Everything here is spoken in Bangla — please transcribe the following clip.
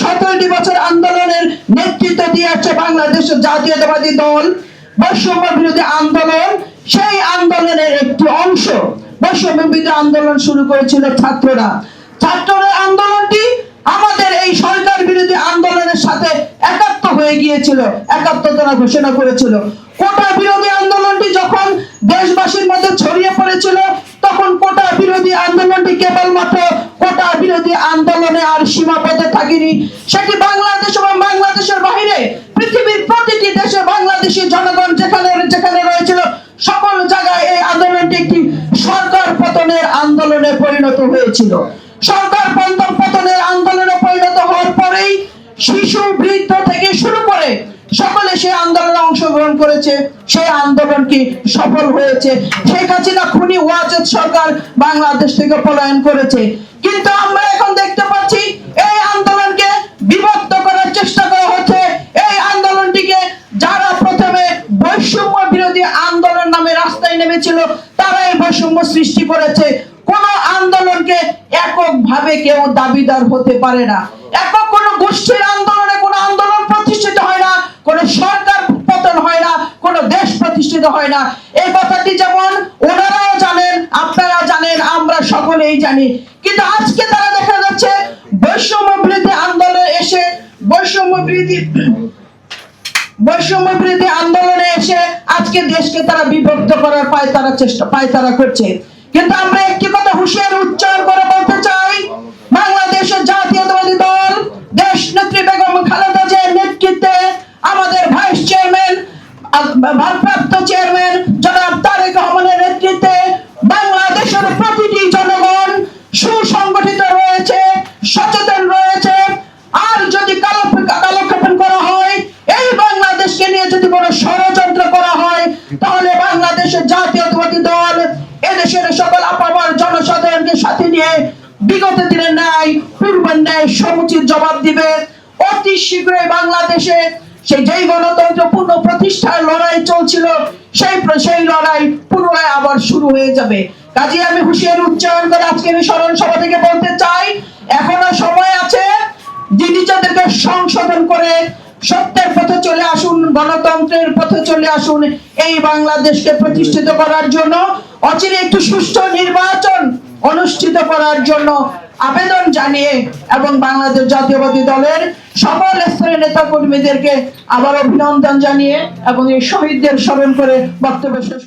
সতেরোটি বছর আন্দোলনের নেতৃত্ব দিয়ে আসছে বাংলাদেশের জাতীয়তাবাদী দল। বৈষম্য বিরোধী আন্দোলন, সেই আন্দোলনের একটি অংশ। বৈষম্য বিরোধী আন্দোলন শুরু করেছিল ছাত্ররা। ছাত্রদের আন্দোলনটি আমাদের এই সরকার বিরোধী আন্দোলনের সাথে একাত্ম হয়ে গিয়েছিল, একাত্মতা ঘোষণা করেছিল। কোটা বিরোধী আন্দোলনটি যখন দেশবাসীর মধ্যে ছড়িয়ে পড়েছিল, তখন কোটা বিরোধী আন্দোলনটি কেবলমাত্র বিরোধী আন্দোলনে আর সীমাবদ্ধ থাকিনি, সেটি বাংলাদেশ এবং বাংলাদেশের বাহিরে পৃথিবীর প্রতিটি দেশে বাংলাদেশের জনগণ যেখানে যেখানে রয়েছিল, সকল জায়গায় এই আন্দোলনটি একটি সরকার পতনের আন্দোলনে পরিণত হয়েছিল। সরকার সকলে সেই আন্দোলনে অংশগ্রহণ করেছে, সেই আন্দোলন কি সফল হয়েছে? শেখ হাসিনা খুনি ওয়াজেদ সরকার বাংলাদেশ থেকে পলায়ন করেছে। কিন্তু আমরা এখন দেখতে পাচ্ছি, এই আন্দোলনকে বিভক্ত করার চেষ্টা করা হচ্ছে। এই আন্দোলনটিকে যারা প্রথমে বৈষম্য বিরোধী আন্দোলন নামে রাস্তায় নেমেছিল তারা এই বৈষম্য সৃষ্টি করেছে। কোন আন্দোলনকে এককভাবে কেউ দাবিদার হতে পারে না। একক কোন গোষ্ঠীর আন্দোলন সরকার পতন হয় না, কোন দেশ প্রতিষ্ঠিত হয় না। এই কথাটি যেমন ওনারাও জানেন, আপনারা জানেন, আমরা সকলেই জানি। কিন্তু আজকে তারা দেখা যাচ্ছে বৈষম্য বিরোধী আন্দোলনে এসে, বৈষম্য বিরোধী বৈষম্য বিরোধী আন্দোলনে এসে আজকে দেশকে তারা বিভক্ত করার পায় তারা চেষ্টা পায় তারা করছে। কিন্তু আমরা একটি কথা হুঁশিয়ার উচ্চারণ করে বলতে ভারপ্রাপ্ত চেয়ারম্যান জনাব তারেক রহমানের নেতৃত্বে বাংলাদেশের প্রতিটি জনগণ সুসংগঠিত রয়েছে, সচেতন রয়েছে। আর যদি কালো করা হয়, এই বাংলাদেশকে নিয়ে যদি কোনো ষড়যন্ত্র করা হয়, তাহলে বাংলাদেশের জাতীয়তাবাদী দল এদেশের সকল আপামার জনসাধারণকে সাথে নিয়ে বিগত দিনের ন্যায়, পূর্বের ন্যায় সমুচিত জবাব দিবে। অতি শীঘ্রই বাংলাদেশে সেই যেই গণতন্ত্র পূর্ণ প্রতিষ্ঠার লড়াই চলছিল, সেই সেই লড়াই পুনরায় আবার শুরু হয়ে যাবে। কাজে আমি হুঁশিয়ারি উচ্চারণ করে আজকের এই স্মরণ সভা থেকে বলতে চাই, এখনও সময় আছে নিজেদেরকে সংশোধন করে সত্যের পথে চলে আসুন, গণতন্ত্রের পথে চলে আসুন, এই বাংলাদেশকে প্রতিষ্ঠিত করার জন্য অচিরে একটু সুষ্ঠু নির্বাচন অনুষ্ঠিত করার জন্য আবেদন জানিয়ে এবং বাংলাদেশ জাতীয়বাদী দলের সকল স্তরের নেতা কর্মীদেরকে আবার অভিনন্দন জানিয়ে এবং এই শহীদদের স্মরণ করে বক্তব্য শেষ